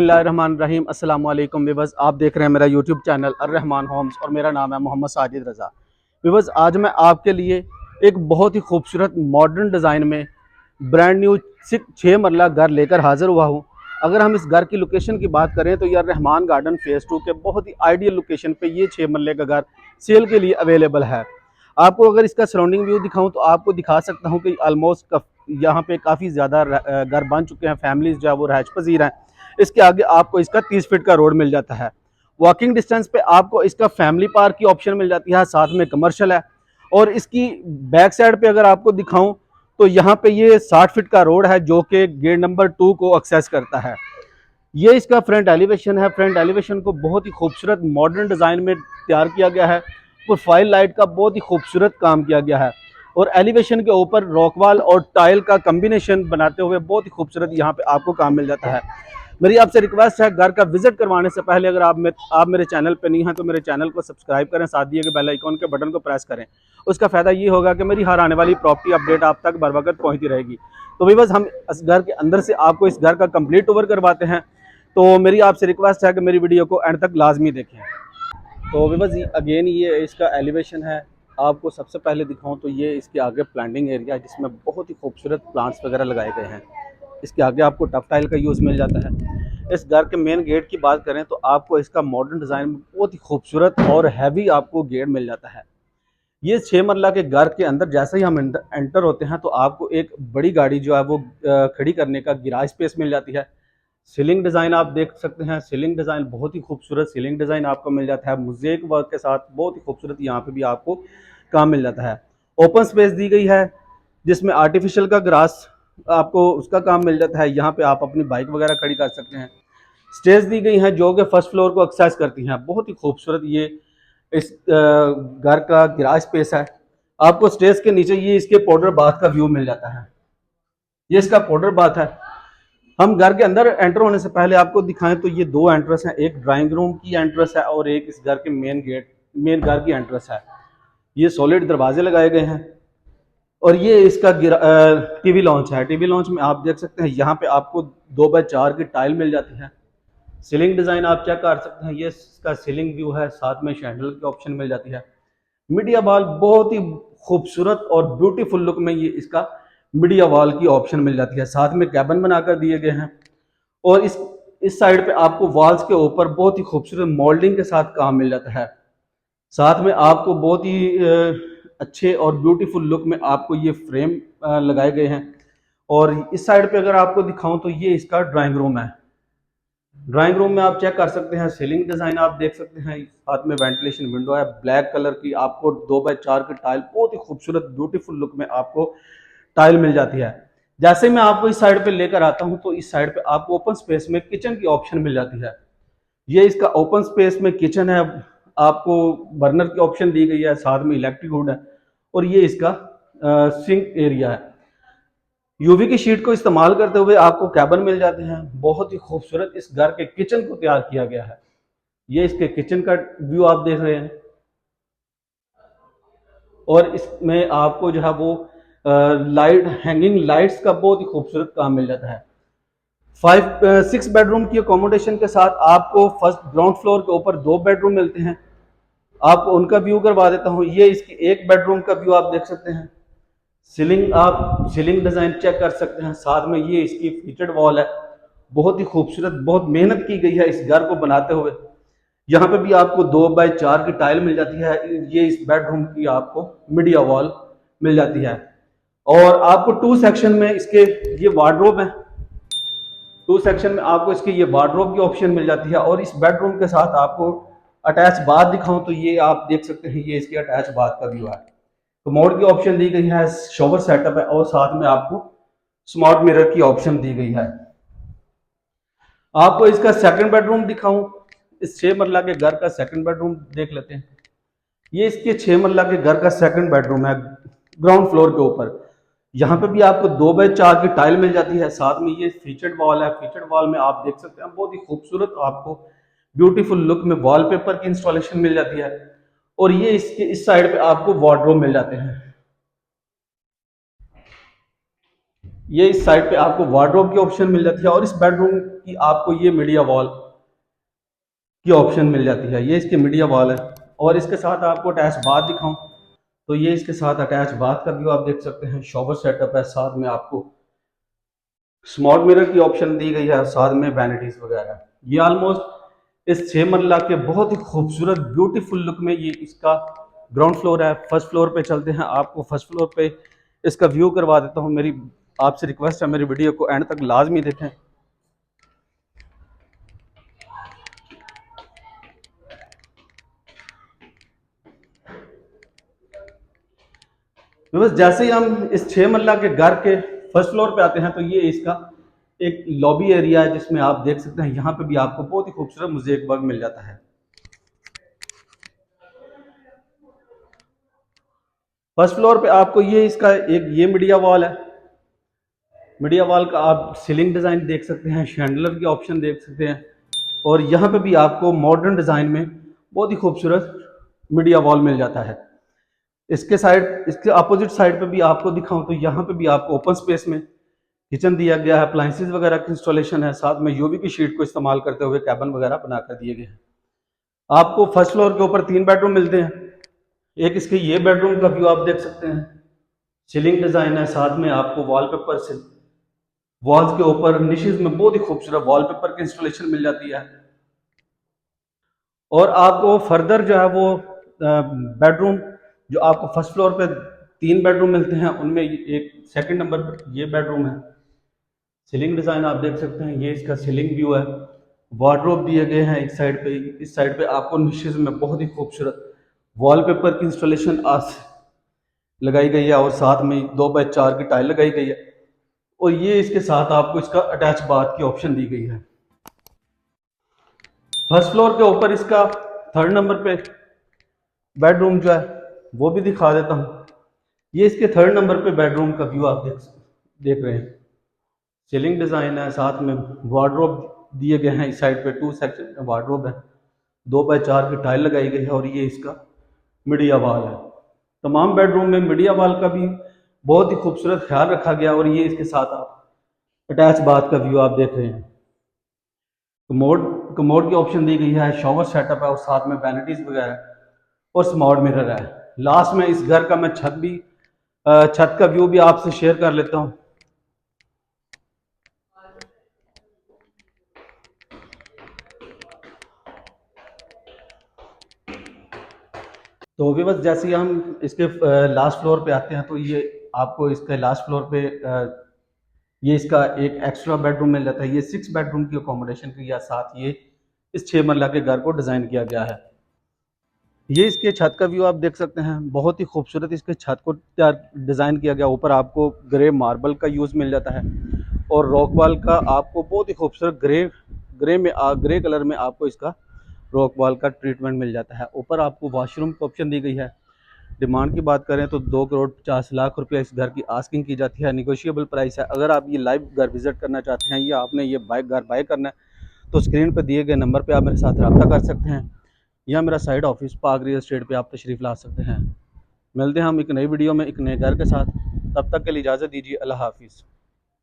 اللہ الرحمن الرحیم السلام علیکم ویوز آپ دیکھ رہے ہیں میرا یوٹیوب چینل الرحمن ہومز اور میرا نام ہے محمد ساجد رضا ویوز آج میں آپ کے لیے ایک بہت ہی خوبصورت ماڈرن ڈیزائن میں برانڈ نیو چھ مرلہ گھر لے کر حاضر ہوا ہوں اگر ہم اس گھر کی لوکیشن کی بات کریں تو یہ رحمان گارڈن فیس ٹو کے بہت ہی آئیڈیل لوکیشن پہ یہ چھ مرلے کا گھر سیل کے لیے اویلیبل ہے آپ کو اگر اس کا سراؤنڈنگ ویو دکھاؤں تو آپ کو دکھا سکتا ہوں کہ آلموسٹ یہاں پہ کافی زیادہ گھر بن چکے ہیں فیملیز جو ہے وہ رہائش پذیر ہیں اس کے آگے آپ کو اس کا تیس فٹ کا روڈ مل جاتا ہے۔ واکنگ ڈسٹینس پہ آپ کو اس کا فیملی پارک کی آپشن مل جاتی ہے، ساتھ میں کمرشل ہے۔ اور اس کی بیک سائڈ پہ اگر آپ کو دکھاؤں تو یہاں پہ یہ ساٹھ فٹ کا روڈ ہے، جو کہ گیٹ نمبر ٹو کو ایکسیس کرتا ہے۔ یہ اس کا فرنٹ ایلیویشن ہے۔ فرنٹ ایلیویشن کو بہت ہی خوبصورت ماڈرن ڈیزائن میں تیار کیا گیا ہے۔ پروفائل لائٹ کا بہت ہی خوبصورت کام کیا گیا ہے۔ اور ایلیویشن کے اوپر راک وال اور ٹائل کا کمبینیشن بناتے ہوئے بہت ہی خوبصورت یہاں پہ آپ کو کام مل جاتا ہے۔ میری آپ سے ریکویسٹ ہے گھر کا وزٹ کروانے سے پہلے اگر آپ آپ میرے چینل پہ نہیں ہیں تو میرے چینل کو سبسکرائب کریں، ساتھ دیے کہ بیل آئیکن کے بٹن کو پریس کریں۔ اس کا فائدہ یہ ہوگا کہ میری ہر آنے والی پراپرٹی اپڈیٹ آپ تک بر وقت پہنچتی رہے گی۔ تو ویوز ہم اس گھر کے اندر سے آپ کو اس گھر کا کمپلیٹ اوور کرواتے ہیں۔ تو میری آپ سے ریکویسٹ ہے کہ میری ویڈیو کو اینڈ تک لازمی دیکھیں۔ تو ویوز اگین یہ اس کا ایلیویشن ہے۔ آپ کو سب سے پہلے دکھاؤں تو یہ اس کے آگے پلانٹنگ ایریا ہے، جس میں بہت ہی خوبصورت پلانٹس وغیرہ لگائے گئے ہیں۔ اس کے آگے آپ کو ٹف ٹائل کا یوز مل جاتا ہے۔ اس گھر کے مین گیٹ کی بات کریں تو آپ کو اس کا ماڈرن ڈیزائن بہت ہی خوبصورت اور ہیوی آپ کو گیٹ مل جاتا ہے۔ یہ چھ مرلہ کے گھر کے اندر جیسے ہی ہم انٹر ہوتے ہیں تو آپ کو ایک بڑی گاڑی جو ہے وہ کھڑی کرنے کا گراج اسپیس مل جاتی ہے۔ سیلنگ ڈیزائن آپ دیکھ سکتے ہیں۔ سیلنگ ڈیزائن بہت ہی خوبصورت سیلنگ ڈیزائن آپ کو مل جاتا ہے۔ موزیک ورک کے ساتھ بہت ہی خوبصورت یہاں پہ بھی آپ کو کام مل جاتا ہے۔ اوپن سپیس دی گئی ہے جس میں آرٹیفیشل کا گراس آپ کو اس کا کام مل جاتا ہے، یہاں پہ آپ اپنی بائک وغیرہ کھڑی کر سکتے ہیں۔ سٹیز دی گئی ہیں جو کہ فرسٹ فلور کو ایکسائز کرتی ہیں۔ بہت ہی خوبصورت یہ اس گھر کا گراج سپیس ہے۔ آپ کو سٹیز کے نیچے یہ اس کے پاؤڈر باتھ کا ویو مل جاتا ہے۔ یہ اس کا پاؤڈر باتھ ہے۔ ہم گھر کے اندر انٹر ہونے سے پہلے آپ کو دکھائیں تو یہ دو انٹرس ہیں۔ ایک ڈرائنگ روم کی انٹرس ہے اور ایک اس گھر کے مین گیٹ مین گھر کی انٹرس ہے۔ یہ سولڈ دروازے لگائے گئے ہیں۔ اور یہ اس کا ٹی وی لانچ ہے۔ ٹی وی لانچ میں آپ دیکھ سکتے ہیں، یہاں پہ آپ کو دو بائی چار کی ٹائل مل جاتی ہے۔ سیلنگ ڈیزائن آپ چیک کر سکتے ہیں، یہ اس کا سیلنگ ویو ہے، ساتھ میں شینڈل کی آپشن مل جاتی ہے۔ میڈیا وال بہت ہی خوبصورت اور بیوٹیفل لک میں یہ اس کا میڈیا وال کی آپشن مل جاتی ہے۔ ساتھ میں کیبن بنا کر دیے گئے ہیں۔ اور اس اس سائڈ پہ آپ کو والز کے اوپر بہت ہی خوبصورت مولڈنگ کے ساتھ کام مل جاتا ہے۔ ساتھ میں آپ کو بہت ہی اچھے اور بیوٹیفل لک میں آپ کو یہ فریم لگائے گئے ہیں۔ اور اس سائڈ پہ اگر آپ کو دکھاؤں تو یہ اس کا ڈرائنگ روم ہے۔ ڈرائنگ روم میں آپ چیک کر سکتے ہیں سیلنگ ڈیزائن آپ دیکھ سکتے ہیں۔ ساتھ میں وینٹیلیشن ونڈو ہے۔ بلیک کلر کی آپ کو دو بائی چار کی ٹائل بہت ہی خوبصورت بیوٹیفل لک میں آپ کو ٹائل مل جاتی ہے۔ جیسے میں آپ کو اس سائڈ پہ لے کر آتا ہوں تو اس سائڈ پہ آپ کو اوپن سپیس میں کچن کی آپشن مل جاتی ہے۔ یہ اس کا اوپن سپیس میں کچن ہے۔ آپ کو برنر کی آپشن دی گئی ہے۔ ساتھ میں الیکٹرک ہوڈ ہے۔ اور یہ اس کا سنک ایریا ہے۔ یو وی کی شیٹ کو استعمال کرتے ہوئے آپ کو کیبن مل جاتے ہیں۔ بہت ہی خوبصورت اس گھر کے کچن کو تیار کیا گیا ہے۔ یہ اس کے کچن کا ویو آپ دیکھ رہے ہیں۔ اور اس میں آپ کو جو ہے وہ لائٹ ہینگنگ لائٹس کا بہت ہی خوبصورت کام مل جاتا ہے۔ فائیو سکس بیڈ روم کی اکوموڈیشن کے ساتھ آپ کو فرسٹ گراؤنڈ فلور کے اوپر دو بیڈ روم ملتے ہیں۔ آپ کو ان کا ویو کروا دیتا ہوں۔ یہ اس کی ایک بیڈ روم کا ویو آپ دیکھ سکتے ہیں۔ سیلنگ آپ سیلنگ ڈیزائن چیک کر سکتے ہیں۔ ساتھ میں یہ اس کی فیچرڈ وال ہے۔ بہت ہی خوبصورت، بہت محنت کی گئی ہے اس گھر کو بناتے ہوئے۔ یہاں پہ بھی آپ کو دو بائی چار کی ٹائل مل جاتی ہے۔ یہ اس بیڈ روم کی آپ کو میڈیا وال مل جاتی ہے۔ اور آپ کو ٹو سیکشن میں اس کے یہ وارڈروب ہے ٹو سیکشن میں آپ کو اس کی یہ وارڈروب کی آپشن مل جاتی ہے۔ اور اس بیڈ روم کے ساتھ آپ کو اٹیچ بات دکھاؤں تو یہ آپ دیکھ سکتے ہیں یہ اس کی اٹیچ بات کا ویو ہے۔ تو موڈ کی آپشن دی گئی ہے شاور سیٹ اپ ہے اور ساتھ میں آپ کو اسمارٹ میرر کی آپشن دی گئی ہے۔ آپ کو اس کا سیکنڈ بیڈ روم دکھاؤں۔ اس چھ مرلہ کے گھر کا سیکنڈ بیڈ روم دیکھ لیتے ہیں۔ یہ اس کے چھ مرلہ کے گھر کا سیکنڈ بیڈ روم ہے گراؤنڈ فلور کے اوپر۔ یہاں پہ بھی آپ کو دو بائی چار کی ٹائل مل جاتی ہے۔ ساتھ میں یہ فیچرڈ وال ہے۔ فیچرڈ وال میں آپ دیکھ سکتے ہیں، بہت ہی خوبصورت آپ کو بیوٹیفل لک میں وال پیپر کی انسٹالیشن مل جاتی ہے اور یہ اس کے اس سائڈ پہ آپ کو وارڈروم مل جاتے ہیں۔ یہ اس سائڈ پہ آپ کو وارڈروب کی آپشن مل جاتی ہے اور اس بیڈ روم کہ آپ کو یہ میڈیا وال کی آپشن مل جاتی ہے۔ یہ اس کی میڈیا وال ہے اور اس کے ساتھ آپ کو اٹیچ بات دکھاؤں۔ تو یہ اس کے ساتھ اٹیچ بات کا ویو آپ دیکھ سکتے ہیں۔ شاور سیٹ اپ ہے، ساتھ میں آپ کو اسمارٹ میرر کی آپشن دی گئی ہے، ساتھ میں وینٹیز وغیرہ۔ یہ آلموسٹ اس چھ مرلہ کے بہت ہی خوبصورت بیوٹیفل لک میں یہ اس کا گراؤنڈ فلور ہے فرسٹ فلور پہ چلتے ہیں، آپ کو فرسٹ فلور پہ اس کا ویو کروا دیتا ہوں، میری آپ سے ریکویسٹ ہے، میری ویڈیو کو اینڈ تک لازمی دیکھیں۔ بس جیسے ہی ہم اس چھ مرلہ کے گھر کے فرسٹ فلور پہ آتے ہیں تو یہ اس کا ایک لابی ایریا ہے جس میں آپ دیکھ سکتے ہیں، یہاں پہ بھی آپ کو بہت ہی خوبصورت موزیک ورک مل جاتا ہے۔ فرسٹ فلور پہ آپ کو یہ اس کا ایک یہ میڈیا وال ہے۔ میڈیا وال کا آپ سیلنگ ڈیزائن دیکھ سکتے ہیں شینڈلر کی آپشن دیکھ سکتے ہیں۔ اور یہاں پہ بھی آپ کو ماڈرن ڈیزائن میں بہت ہی خوبصورت میڈیا وال مل جاتا ہے۔ اس کے سائڈ اس کے اپوزٹ سائڈ پہ بھی آپ کو دکھاؤں تو یہاں پہ بھی آپ کو اوپن سپیس میں کچن دیا گیا ہے اپلائنسز وغیرہ کی انسٹالیشن ہے، ساتھ میں یو وی کی شیٹ کو استعمال کرتے ہوئے کیبن وغیرہ بنا کر دیے گئے ہیں۔ آپ کو فرسٹ فلور کے اوپر تین بیڈ روم ملتے ہیں۔ ایک اس کے یہ بیڈ روم کا ویو آپ دیکھ سکتے ہیں۔ سیلنگ ڈیزائن ہے، ساتھ میں آپ کو وال پیپر سے والز کے اوپر نشز میں بہت ہی خوبصورت وال پیپر کی انسٹالیشن مل جاتی ہے۔ اور آپ کو فردر جو ہے وہ بیڈ روم جو آپ کو فرسٹ فلور پہ تین بیڈ روم ملتے ہیں، ان میں ایک سیکنڈ نمبر پہ یہ بیڈ روم ہے۔ سیلنگ ڈیزائن آپ دیکھ سکتے ہیں، یہ اس کا سیلنگ ویو ہے۔ وارڈروب دیے گئے ہیں ایک سائڈ پہ۔ اس سائڈ پہ آپ کو نشز میں بہت ہی خوبصورت وال پیپر کی انسٹالیشن آس لگائی گئی ہے اور ساتھ میں دو بائی چار کی ٹائل لگائی گئی ہے۔ اور یہ اس کے ساتھ آپ کو اس کا اٹیچ بات کی آپشن دی گئی ہے۔ فرسٹ فلور کے اوپر اس کا تھرڈ نمبر پہ بیڈ روم جو ہے، وہ بھی دکھا دیتا ہوں۔ یہ اس کے تھرڈ نمبر پہ بیڈ روم کا ویو آپ دیکھ دیکھ رہے ہیں۔ سیلنگ ڈیزائن ہے، ساتھ میں وارڈروب دیے گئے ہیں، اس سائڈ پہ ٹو سیکشن وارڈروب ہے دو بائی چار کی ٹائل لگائی گئی ہے اور یہ اس کا میڈیا وال ہے۔ تمام بیڈ روم میں میڈیا وال کا بھی بہت ہی خوبصورت خیال رکھا گیا اور یہ اس کے ساتھ آپ اٹیچ بات کا ویو آپ دیکھ رہے ہیں۔ کموڈ کموڈ کی آپشن دی گئی ہے شاور سیٹ اپ ہے اور ساتھ میں وینٹیز وغیرہ اور اسمارٹ میرر ہے۔ لاسٹ میں اس گھر کا میں چھت بھی چھت کا ویو بھی آپ سے شیئر کر لیتا ہوں۔ تو بھی بس جیسے ہی ہم اس کے لاسٹ فلور پہ آتے ہیں تو یہ آپ کو اس کے لاسٹ فلور پہ یہ اس کا ایک ایکسٹرا بیڈ روم مل جاتا ہے، یہ سکس بیڈ روم کی اکوموڈیشن کی، یا ساتھ یہ اس چھ مرلہ کے گھر کو ڈیزائن کیا گیا ہے۔ یہ اس کے چھت کا ویو آپ دیکھ سکتے ہیں، بہت ہی خوبصورت اس کے چھت کو ڈیزائن کیا گیا۔ اوپر آپ کو گرے ماربل کا یوز مل جاتا ہے اور راک وال کا آپ کو بہت ہی خوبصورت گرے گرے میں گرے کلر میں آپ کو اس کا راک وال کا ٹریٹمنٹ مل جاتا ہے اوپر آپ کو واش روم کی آپشن دی گئی ہے ڈیمانڈ کی بات کریں تو دو کروڑ پچاس لاکھ روپیہ اس گھر کی آسکنگ کی جاتی ہے نیگوشیبل پرائس ہے اگر آپ یہ لائیو گھر وزٹ کرنا چاہتے ہیں یا آپ نے یہ بائک گھر بائی کرنا ہے تو اسکرین پہ دیے گئے نمبر پہ آپ میرے ساتھ رابطہ کر سکتے ہیں یا میرا site office Pak real estate پہ آپ تشریف لا سکتے ہیں ملتے ہیں ہم ایک نئی ویڈیو میں ایک نئے گھر کے ساتھ تب تک کے لیے اجازت دیجیے اللہ حافظ